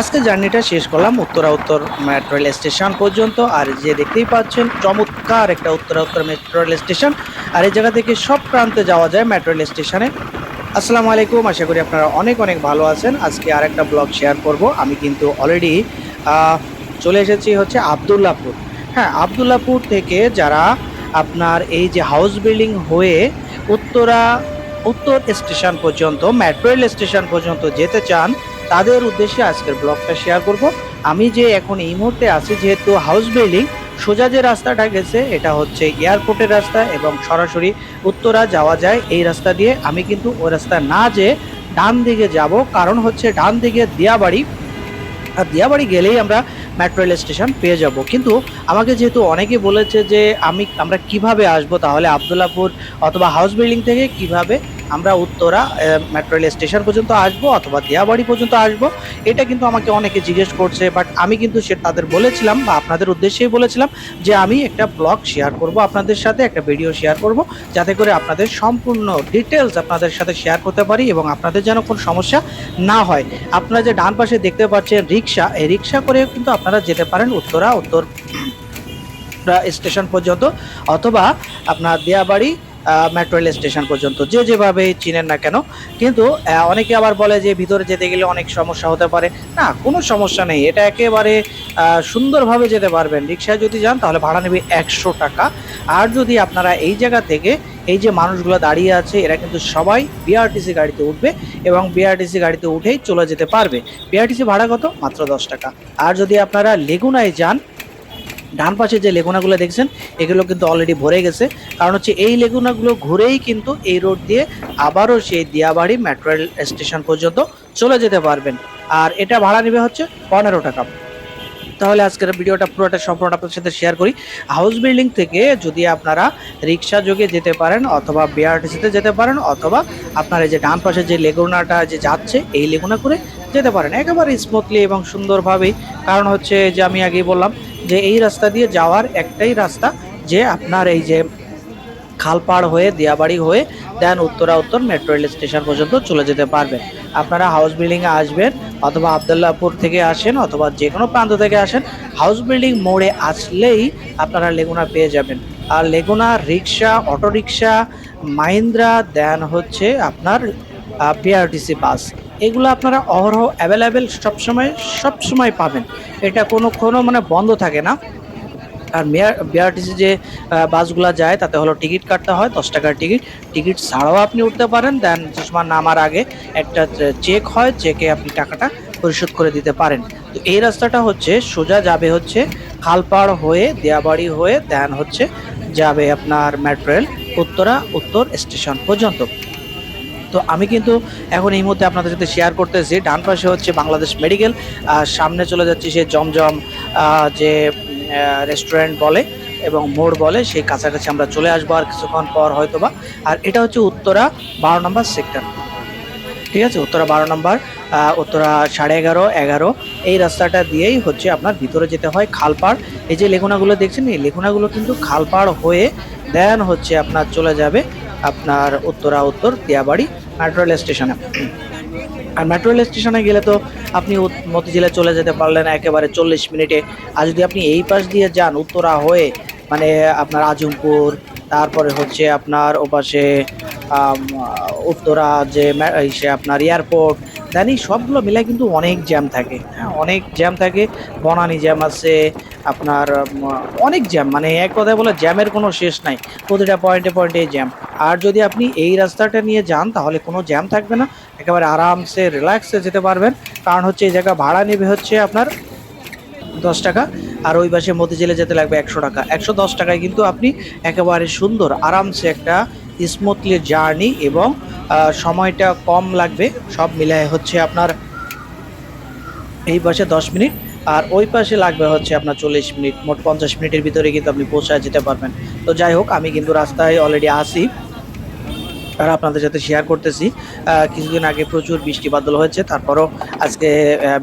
আজকে জার্নিটা শেষ করলাম উত্তরা উত্তর মেট্রো রেল স্টেশন পর্যন্ত। আর যে দেখতেই পাচ্ছেন, চমৎকার একটা উত্তরা উত্তর মেট্রো রেল স্টেশন আর এই জায়গা থেকে সব প্রান্তে যাওয়া যায় মেট্রো রেল স্টেশনে আসসালামু আলাইকুম, আশা করি আপনারা অনেক অনেক ভালো আছেন। আজকে আর একটা ব্লগ শেয়ার করব। আমি কিন্তু অলরেডি চলে এসেছি হচ্ছে আবদুল্লাপুর হ্যাঁ আবদুল্লাপুর থেকে যারা আপনার এই যে হাউস বিল্ডিং হয়ে উত্তরা, উত্তর স্টেশন পর্যন্ত মেট্রো রেল স্টেশন পর্যন্ত যেতে চান তাদের উদ্দেশ্যে আজকের ব্লগটা শেয়ার করব। আমি যে এখন এই মুহূর্তে আছি, যেহেতু হাউস বিল্ডিং সোজা যে রাস্তাটা গেছে, এটা হচ্ছে এয়ারপোর্টের রাস্তা এবং সরাসরি উত্তরা যাওয়া যায় এই রাস্তা দিয়ে। আমি কিন্তু ওই রাস্তা না যে ডান দিকে যাব। কারণ হচ্ছে ডান দিকে দিয়াবাড়ি। আর দিয়াবাড়ি গেলেই আমরা মেট্রো রেল স্টেশন পেয়ে যাব। কিন্তু আমাকে যেহেতু অনেকে বলেছে যে আমি, আমরা কীভাবে আসব, তাহলে আবদুল্লাপুর অথবা হাউস বিল্ডিং থেকে কীভাবে আমরা উত্তরা মেট্রো রেল স্টেশন পর্যন্ত আসব অথবা দিয়াবাড়ি পর্যন্ত আসব। এটা কিন্তু আমাকে অনেকে জিজ্ঞেস করছে বাট আমি কিন্তু সে, তাদের বলেছিলাম বা আপনাদের উদ্দেশ্যেই বলেছিলাম যে আমি একটা ব্লগ শেয়ার করব আপনাদের সাথে, একটা ভিডিও শেয়ার করব, যাতে করে আপনাদের সম্পূর্ণ ডিটেলস আপনাদের সাথে শেয়ার করতে পারি এবং আপনাদের যেন কোনো সমস্যা না হয়। আপনারা যে ডান পাশে দেখতে পাচ্ছেন রিক্সা, এই রিক্সা করে কিন্তু আপনারা যেতে পারেন উত্তরা, উত্তর স্টেশন পর্যন্ত অথবা আপনার দিয়াবাড়ি মেট্রো রেল স্টেশন পর্যন্ত, যে যেভাবে চিনেন না কেন, কিন্তু অনেকে আবার বলে যে ভিতরে যেতে গেলে অনেক সমস্যা হতে পারে। না, কোনো সমস্যা নেই। এটা একেবারে সুন্দরভাবে যেতে পারবেন। রিক্সায় যদি যান, তাহলে ভাড়া নেবে একশো টাকা। আর যদি আপনারা এই জায়গা থেকে, এই যে মানুষগুলো দাঁড়িয়ে আছে, এরা কিন্তু সবাই বিআরটিসি গাড়িতে উঠবে এবং বিআরটিসি গাড়িতে উঠেই চলে যেতে পারবে। বিআরটিসি ভাড়া কত? মাত্র দশ টাকা। আর যদি আপনারা লেগুনায় যান ডান পাশে যে লেগুনাগুলো দেখছেন, এগুলো কিন্তু অলরেডি ভরে গেছে। কারণ হচ্ছে এই লেগুনাগুলো ঘুরেই কিন্তু এই রোড দিয়ে আবারও সেই দিয়াবাড়ি মেট্রো রেল স্টেশন পর্যন্ত চলে যেতে পারবেন। আর এটা ভাড়া নেবে হচ্ছে পনেরো টাকা। তাহলে আজকের ভিডিওটা পুরোটা সম্পূর্ণ আপনাদের সাথে শেয়ার করি। হাউস বিল্ডিং থেকে যদি আপনারা রিক্সা যোগে যেতে পারেন অথবা বিআরটিসিতে যেতে পারেন অথবা আপনার যে ডান পাশে যে লেগুনাটা যে যাচ্ছে, এই লেগুনা করে যেতে পারেন। একেবারে স্মুথলি এবং সুন্দরভাবেই। কারণ হচ্ছে যে আমি আগেই বললাম যে এই রাস্তা দিয়ে যাওয়ার একটাই রাস্তা যে আপনার এই যে খালপাড় হয়ে, দিয়াবাড়ি হয়ে, দেন উত্তরা উত্তর মেট্রো রেল স্টেশন পর্যন্ত চলে যেতে পারবেন। আপনারা হাউস বিল্ডিংয়ে আসবেন অথবা আবদুল্লাপুর থেকে আসেন অথবা যে কোনো প্রান্ত থেকে আসেন হাউস বিল্ডিং মোড়ে আসলেই আপনারা লেগুনা পেয়ে যাবেন। আর লেগুনা রিক্সা অটো রিক্সা মাহিন্দ্রা দেন হচ্ছে আপনার পিআরটিসি বাস এগুলো আপনারা অহরহ অ্যাভেলেবেল সবসময় সবসময় পাবেন। এটা কোনো কোনো মানে বন্ধ থাকে না। আর মেয়ার, বিআরটিসি যে বাসগুলো যায়, তাতে হলো টিকিট কাটতে হয়, দশ টাকার টিকিট। টিকিট ছাড়াও আপনি উঠতে পারেন, দেন চশমা নামার আগে একটা চেক হয়, চেকে আপনি টাকাটা পরিশোধ করে দিতে পারেন। তো এই রাস্তাটা হচ্ছে, সোজা যাবে হচ্ছে খালপাড় হয়ে, দেয়াবাড়ি হয়ে, দেন হচ্ছে যাবে আপনার মেট্রো রেল উত্তরা উত্তর স্টেশন পর্যন্ত। তো আমি কিন্তু এখন এই মুহূর্তে আপনাদের সাথে শেয়ার করতেছি। ডান পাশে হচ্ছে বাংলাদেশ মেডিকেল, আর সামনে চলে যাচ্ছে সে জমজম যে রেস্টুরেন্ট বলে এবং মোড় বলে, সেই কাছাকাছি আমরা চলে আসব আর কিছুক্ষণ পর হয়তোবা। আর এটা হচ্ছে উত্তরা বারো নম্বর সেক্টর ঠিক আছে? উত্তরা বারো নম্বর উত্তরা সাড়ে এগারো এগারো। এই রাস্তাটা দিয়েই হচ্ছে আপনার ভিতরে যেতে হয় খালপাড়। এই যে লেখনাগুলো দেখছেন, এই লেখনাগুলো কিন্তু খালপাড় হয়ে দেন হচ্ছে আপনার চলে যাবে আপনার উত্তরা উত্তর দিয়াবাড়ি মেট্রো রেল স্টেশনে আর মেট্রো রেল স্টেশনে গেলে তো আপনি মতিঝিলে চলে যেতে পারলেন একেবারে চল্লিশ মিনিটে। আর যদি আপনি এই পাশ দিয়ে যান উত্তরা হয়ে মানে আপনার আজমপুর, তারপরে হচ্ছে আপনার ওপাশে উত্তরা যে সে আপনার এয়ারপোর্ট দেন সবগুলো মিলে কিন্তু অনেক জ্যাম থাকে। হ্যাঁ অনেক জ্যাম থাকে। বনানি জ্যাম আছে, আপনার অনেক জ্যাম মানে এক কথায় বলে জ্যামের কোনো শেষ নাই। প্রতিটা পয়েন্টে পয়েন্টে জ্যাম আর যদি আপনি এই রাস্তাটা নিয়ে যান, তাহলে কোনো জ্যাম থাকবে না। একেবারে আরামসে রিল্যাক্সে যেতে পারবেন। কারণ হচ্ছে, এই জায়গা ভাড়া নেবে হচ্ছে আপনার দশ টাকা, আর ওই পাশে মতিঝিলে যেতে লাগবে একশো টাকা। একশো দশ টাকায় কিন্তু আপনি একেবারে সুন্দর, আরামসে একটা স্মুথলি জার্নি এবং সময়টা কম লাগবে। সব মিলায় হচ্ছে আপনার এই পাশে দশ মিনিট, আর ওই পাশে লাগবে হচ্ছে আপনার চল্লিশ মিনিট। মোট পঞ্চাশ মিনিটের ভিতরে কিন্তু আপনি পৌঁছায় যেতে পারবেন। তো যাই হোক, আমি কিন্তু রাস্তায় অলরেডি আসি আর আপনাদের সাথে শেয়ার করতেছি। কিছুদিন আগে প্রচুর বৃষ্টি বাদল হয়েছে, তারপরও আজকে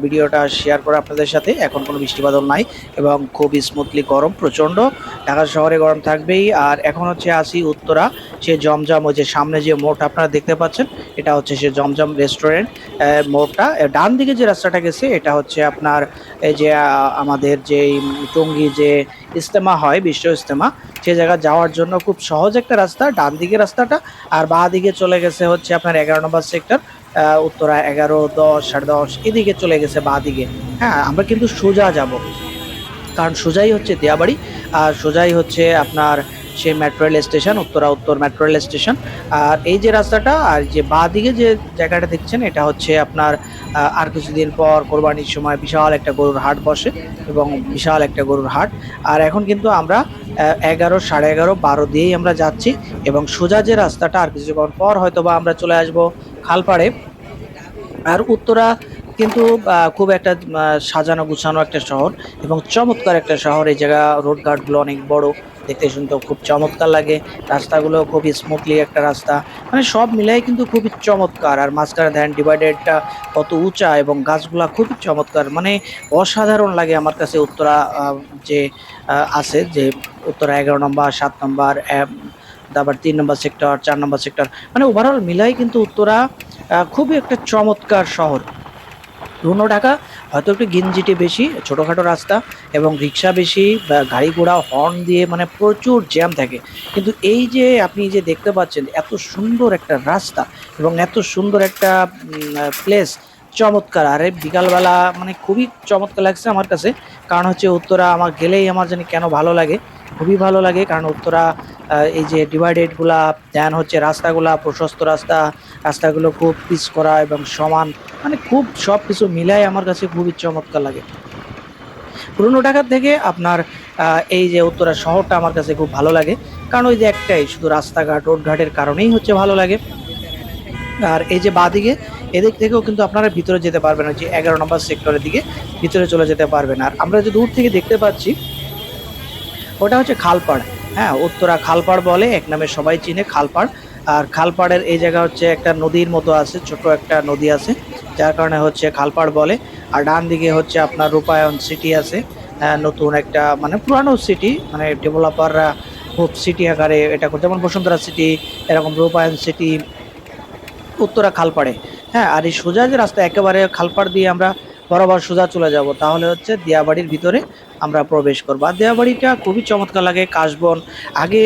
ভিডিওটা শেয়ার করে আপনাদের সাথে। এখন কোনো বৃষ্টি বাদল নাই এবং খুব স্মুথলি গরম, প্রচণ্ড। ঢাকা শহরে গরম থাকবেই। আর এখন হচ্ছে আসি উত্তরা, সে জমজম ওই যে সামনে যে মোড় আপনারা দেখতে পাচ্ছেন, এটা হচ্ছে সে জমজম রেস্টুরেন্ট মোড়টা। ডান দিকে যে রাস্তাটা গেছে, এটা হচ্ছে আপনার, এই যে আমাদের যে টঙ্গি যে ইস্তেমা হয়, বিশ্ব ইস্তেমা সে জায়গা যাওয়ার জন্য খুব সহজ একটা রাস্তা ডান দিকে রাস্তাটা, আর বাঁ দিকে চলে গেছে হচ্ছে আপনার এগারো নম্বর সেক্টর উত্তরা এগারো, দশ, সাড়ে দশ, এদিকে চলে গেছে বাঁ দিকে হ্যাঁ আমরা কিন্তু সোজা যাব। কারণ সোজাই হচ্ছে দিয়াবাড়ি আর সোজাই হচ্ছে আপনার সে মেট্রো রেল স্টেশন উত্তরা উত্তর মেট্রো রেল স্টেশন আর এই যে রাস্তাটা, আর যে বাঁ দিকে যে জায়গাটা দেখছেন, এটা হচ্ছে আপনার আর কিছুদিন পর কোরবানির সময় বিশাল একটা গরুর হাট বসে এবং বিশাল একটা গরুর হাট। আর এখন কিন্তু আমরা এগারো, সাড়ে এগারো, বারো দিয়েই আমরা যাচ্ছি এবং সোজা যে রাস্তাটা, আর কিছুক্ষণ পর হয়তো বা আমরা চলে আসব খালপাড়ে। আর উত্তরা কিন্তু খুব একটা সাজানো গুছানো একটা শহর এবং চমৎকার একটা শহর। এই জায়গা রোডঘাটগুলো অনেক বড়, দেখতে শুনতে খুব চমৎকার লাগে। রাস্তাগুলো খুব স্মুথলি একটা রাস্তা। মানে সব মিলাই কিন্তু খুবই চমৎকার। আর মাঝখানে ধ্যান ডিভাইডেডটা কত উঁচা এবং গাছগুলা খুবই চমৎকার। মানে অসাধারণ লাগে আমার কাছে উত্তরা যে আছে, যে, উত্তরা এগারো নম্বর, সাত নম্বর তারপর তিন নম্বর সেক্টর চার নম্বর সেক্টর মানে ওভারঅল মিলাই কিন্তু উত্তরা খুবই একটা চমৎকার শহর। রুনো ঢাকা, হয়তো একটু গিঞ্জিটি বেশি, ছোটোখাটো রাস্তা এবং রিক্সা বেশি বা গাড়ি ঘোড়া, হর্ন দিয়ে মানে প্রচুর জ্যাম থাকে। কিন্তু এই যে আপনি যে দেখতে পাচ্ছেন এত সুন্দর একটা রাস্তা এবং এত সুন্দর একটা প্লেস চমৎকার। আরে বিকালবেলা মানে খুবই চমৎকার লাগছে আমার কাছে। কারণ হচ্ছে উত্তরা আমার গেলেই আমার জানি কেন ভালো লাগে। খুবই ভালো লাগে কারণ উত্তরা এই যে ডিভাইডেডগুলা দেন হচ্ছে রাস্তাগুলা, প্রশস্ত রাস্তা রাস্তাগুলো খুব পিচ করা এবং সমান মানে খুব সব কিছু মিলাই আমার কাছে খুবই চমৎকার লাগে। পুরনো ঢাকার থেকে আপনার এই যে উত্তরা শহরটা আমার কাছে খুব ভালো লাগে। কারণ ওই যে একটাই, শুধু রাস্তাঘাট, রোডঘাটের কারণেই হচ্ছে ভালো লাগে। আর এই যে বাদিকে, এদিক থেকেও কিন্তু আপনারা ভিতরে যেতে পারবেন যে এগারো নম্বর সেক্টরের দিকে ভিতরে চলে যেতে পারবেন। আর আমরা যে দূর থেকে দেখতে পাচ্ছি, ওটা হচ্ছে খালপাড়। হ্যাঁ উত্তরা খালপাড় বলে, এক নামে সবাই চিনে খালপাড়। আর খালপাড়ের এই জায়গা হচ্ছে একটা নদীর মতো আছে, ছোট একটা নদী আছে, যার কারণে হচ্ছে খালপাড় বলে। আর ডান দিকে হচ্ছে আপনার রূপায়ণ সিটি আছে নতুন একটা মানে পুরানো সিটি মানে ডেভেলপাররা খুব সিটি আকারে এটা করছে। যেমন বসুন্ধরা সিটি এরকম রূপায়ণ সিটি উত্তরা খালপাড়ে। হ্যাঁ আর এই সোজা যে রাস্তা, একেবারে খালপাড় দিয়ে আমরা বরাবর সোজা চলে যাব। তাহলে হচ্ছে দিয়াবাড়ির ভিতরে আমরা প্রবেশ করব। আর দিয়াবাড়িটা খুবই চমৎকার লাগে, কাশবন। আগে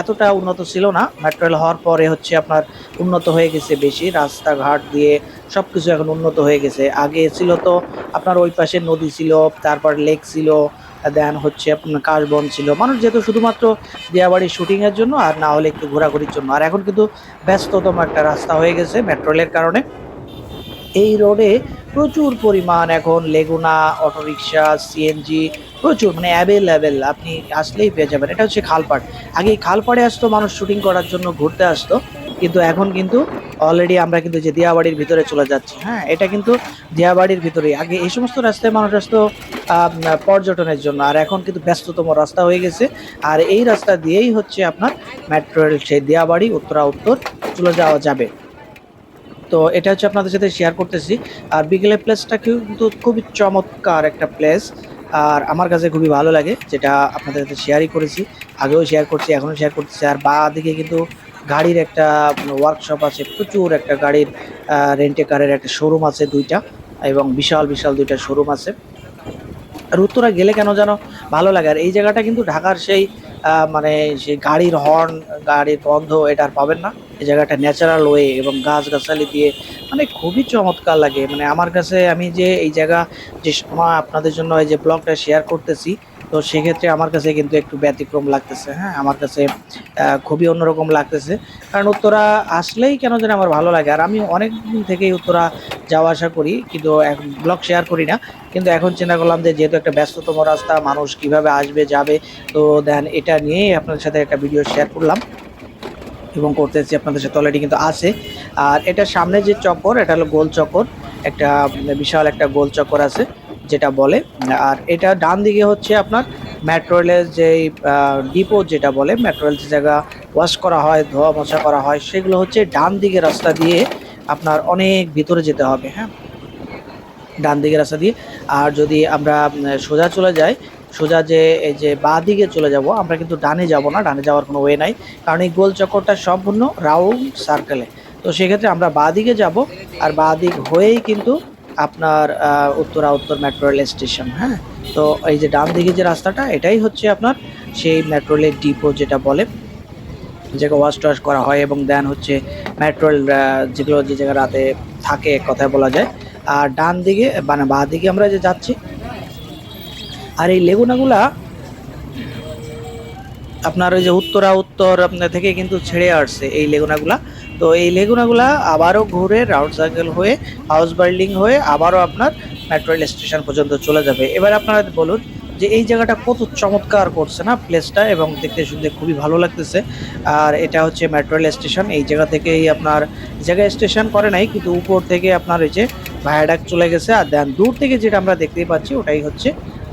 এতটা উন্নত ছিল না। মেট্রো রেল হওয়ার পরে হচ্ছে আপনার উন্নত হয়ে গেছে বেশি। রাস্তাঘাট দিয়ে সব কিছু এখন উন্নত হয়ে গেছে। আগে ছিল তো আপনার ওই পাশে নদী ছিল, তারপর লেক ছিল, দেন হচ্ছে আপনার কাশবন ছিল। মানুষ যেত শুধুমাত্র দিয়াবাড়ির শুটিংয়ের জন্য, আর না হলে একটু ঘোরাঘুরির জন্য। আর এখন কিন্তু ব্যস্ততম একটা রাস্তা হয়ে গেছে মেট্রো রেলের কারণে। এই রোডে প্রচুর পরিমাণ এখন লেগুনা, অটোরিকশা সিএনজি প্রচুর মানে অ্যাভেলেবেল আপনি আসলেই পেয়ে যাবেন। এটা হচ্ছে খালপাড়। আগে খালপাড়ে আসতো, মানুষ শুটিং করার জন্য ঘুরতে আসতো, কিন্তু এখন কিন্তু অলরেডি আমরা কিন্তু যে দিয়াবাড়ির ভিতরে চলে যাচ্ছি হ্যাঁ এটা কিন্তু দিয়াবাড়ির ভিতরে আগে এই সমস্ত রাস্তায় মানুষ আসতো পর্যটনের জন্য, আর এখন কিন্তু ব্যস্ততম রাস্তা হয়ে গেছে। আর এই রাস্তা দিয়েই হচ্ছে আপনার মেট্রো রেল সেই দিয়াবাড়ি উত্তরা উত্তর চলে যাওয়া যাবে। তো এটা হচ্ছে আপনাদের সাথে শেয়ার করতেছি। আর বিকেলের প্লেসটা কিন্তু খুবই চমৎকার একটা প্লেস আর আমার কাছে খুবই ভালো লাগে যেটা আপনাদের সাথে শেয়ারই করেছি। আগেও শেয়ার করছি, এখনও শেয়ার করতেছি। আর বা দিকে কিন্তু গাড়ির একটা ওয়ার্কশপ আছে। প্রচুর একটা গাড়ির রেন্টে কারের একটা শোরুম আছে দুইটা এবং বিশাল বিশাল দুইটা শোরুম আছে। আর উত্তরা গেলে কেন যেন ভালো লাগে। আর এই জায়গাটা কিন্তু ঢাকার সেই মানে সেই গাড়ির হর্ন গাড়ির গন্ধ এটা আর পাবেন না। এই জায়গাটা ন্যাচারাল ওয়ে এবং গাছগাছালি দিয়ে মানে খুবই চমৎকার লাগে। মানে আমার কাছে আমি যে এই জায়গা, যে আপনাদের জন্য এই যে ব্লগটা শেয়ার করতেছি, তো সেক্ষেত্রে আমার কাছে কিন্তু একটু ব্যতিক্রম লাগতেছে হ্যাঁ? আমার কাছে খুবই অন্যরকম লাগতেছে। কারণ উত্তরা আসলেই কেন যেন আমার ভালো লাগে। আর আমি অনেক দিন থেকেই উত্তরা যাওয়া আসা করি, কিন্তু এখন ব্লগ শেয়ার করি না। কিন্তু এখন চিন্তা করলাম যে যেহেতু একটা ব্যস্ততম রাস্তা, মানুষ কীভাবে আসবে, যাবে, তো দেন এটা নিয়েই আপনাদের সাথে একটা ভিডিও শেয়ার করলাম এবং করতেছি আপনাদের সাথে অলরেডি কিন্তু আছে। আর এটা সামনে যে চক্কর, এটা হলো গোল চক্কর। একটা বিশাল একটা গোল চক্কর আছে, যেটা বলে। আর এটা ডান দিকে হচ্ছে আপনার মেট্রো রেলের যে ডিপো যেটা বলে মেট্রো রেল যে জায়গা ওয়াশ করা হয় ধোয়া মোছা করা হয়, সেগুলো হচ্ছে ডান দিকে রাস্তা দিয়ে আপনার অনেক ভিতরে যেতে হবে হ্যাঁ? ডান দিকে রাস্তা দিয়ে। আর যদি আমরা সোজা চলে যাই, সোজা যে, এই যে বাঁ দিকে চলে যাব, আমরা কিন্তু ডানে যাব না, ডানে যাওয়ার কোনো ওয়ে নাই। কারণ এই গোল চক্করটা সম্পূর্ণ রাউন্ড সার্কেলে তো সেক্ষেত্রে আমরা বাঁ দিকে যাব, আর বাঁ দিক হয়েই কিন্তু আপনার উত্তরা উত্তর মেট্রো রেল স্টেশন হ্যাঁ? তো এই যে ডান দিকে যে রাস্তাটা, এটাই হচ্ছে আপনার সেই মেট্রো রেলের ডিপো যেটা বলে। যেটা ওয়াশ টোয়াশ করা হয় এবং দেন হচ্ছে মেট্রো রেল আহ, যেগুলো যে জায়গায় রাতে থাকে কথায় বলা যায়। আর ডান দিকে মানে বাঁ দিকে আমরা যে যাচ্ছি আর এই লেগুনাগুলা আপনার ওই যে উত্তরা উত্তর আপনার থেকে কিন্তু ছেড়ে আসছে এই লেগুনাগুলা। তো এই লেগুনাগুলা আবারও ঘুরে রাউন্ড সার্কেল হয়ে হাউস বিল্ডিং হয়ে আবারও আপনার মেট্রো রেল স্টেশন পর্যন্ত চলে যাবে। এবার আপনারা বলুন যে এই জায়গাটা কত চমৎকার করছে না প্লেসটা এবং দেখতে শুনতে খুবই ভালো লাগতেছে। আর এটা হচ্ছে মেট্রো রেল স্টেশন এই জায়গা থেকেই আপনার এই জায়গায় স্টেশন করে নাই, কিন্তু উপর থেকে আপনার ওই যে ভায়াডাক চলে গেছে। আর দেন দূর থেকে যেটা আমরা দেখতেই পাচ্ছি, ওটাই হচ্ছে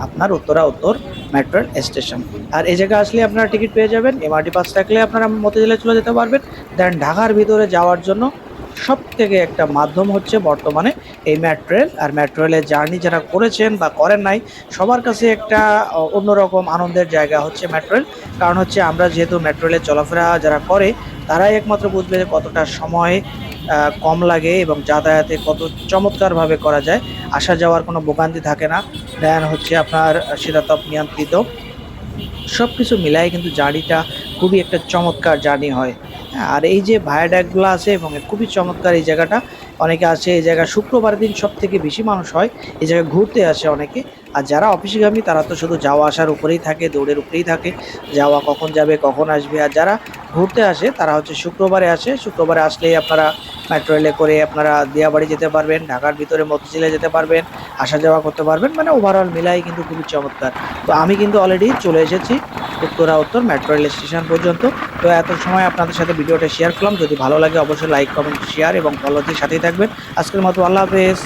আপনার উত্তরা উত্তর মেট্রো স্টেশন আর এই জায়গায় আসলে আপনারা টিকিট পেয়ে যাবেন এমআরটি পাস থাকলে আপনারা মতিঝিলে চলে যেতে পারবেন। দেন ঢাকার ভিতরে যাওয়ার জন্য সব থেকে একটা মাধ্যম হচ্ছে বর্তমানে এই মেট্রো রেল আর মেট্রো রেলের জার্নি যারা করেছেন বা করেন নাই সবার কাছে একটা অন্যরকম আনন্দের জায়গা হচ্ছে মেট্রো রেল কারণ হচ্ছে আমরা যেহেতু মেট্রোরেলে চলাফেরা যারা করে তারাই একমাত্র বুঝবে যে কতটা সময় কম লাগে এবং যাতায়াতে কত চমৎকারভাবে করা যায়। আসা যাওয়ার কোনো ভোগান্তি থাকে না। দেন হচ্ছে আপনার শীতাতপ নিয়ন্ত্রিত। সব কিছু মিলাই কিন্তু জার্নিটা খুবই একটা চমৎকার জার্নি হ্যাঁ, আর এই যে ভায়াডাকগুলো আছে এবং খুবই চমৎকার এই জায়গাটা, অনেকে আছে এই জায়গা শুক্রবার দিন সব থেকে বেশি মানুষ হয়, এই জায়গায় ঘুরতে আসে অনেকে। আর যারা অফিসগামী, তারা তো শুধু যাওয়া আসার উপরেই থাকে, দৌড়ের উপরেই থাকে। যাওয়া কখন যাবে, কখন আসবে, আর যারা ঘুরতে আসে, তারা হচ্ছে শুক্রবারে আসে। শুক্রবারে আসলেই আপনারা মেট্রো রেলে করে আপনারা দিয়াবাড়ি যেতে পারবেন, ঢাকার ভিতরে মতিঝিলে যেতে পারবেন, আসা যাওয়া করতে পারবেন। মানে ওভারঅল মিলাই কিন্তু খুবই চমৎকার। তো আমি কিন্তু অলরেডি চলে এসেছি উত্তরা উত্তর মেট্রো রেল স্টেশন পর্যন্ত। তো এত সময় আপনাদের সাথে ভিডিওটা শেয়ার করলাম। যদি ভালো লাগে অবশ্যই লাইক কমেন্ট শেয়ার এবং ফলো দিয়ে সাথেই থাকবেন। আজকের মতো আল্লাহ হাফেজ।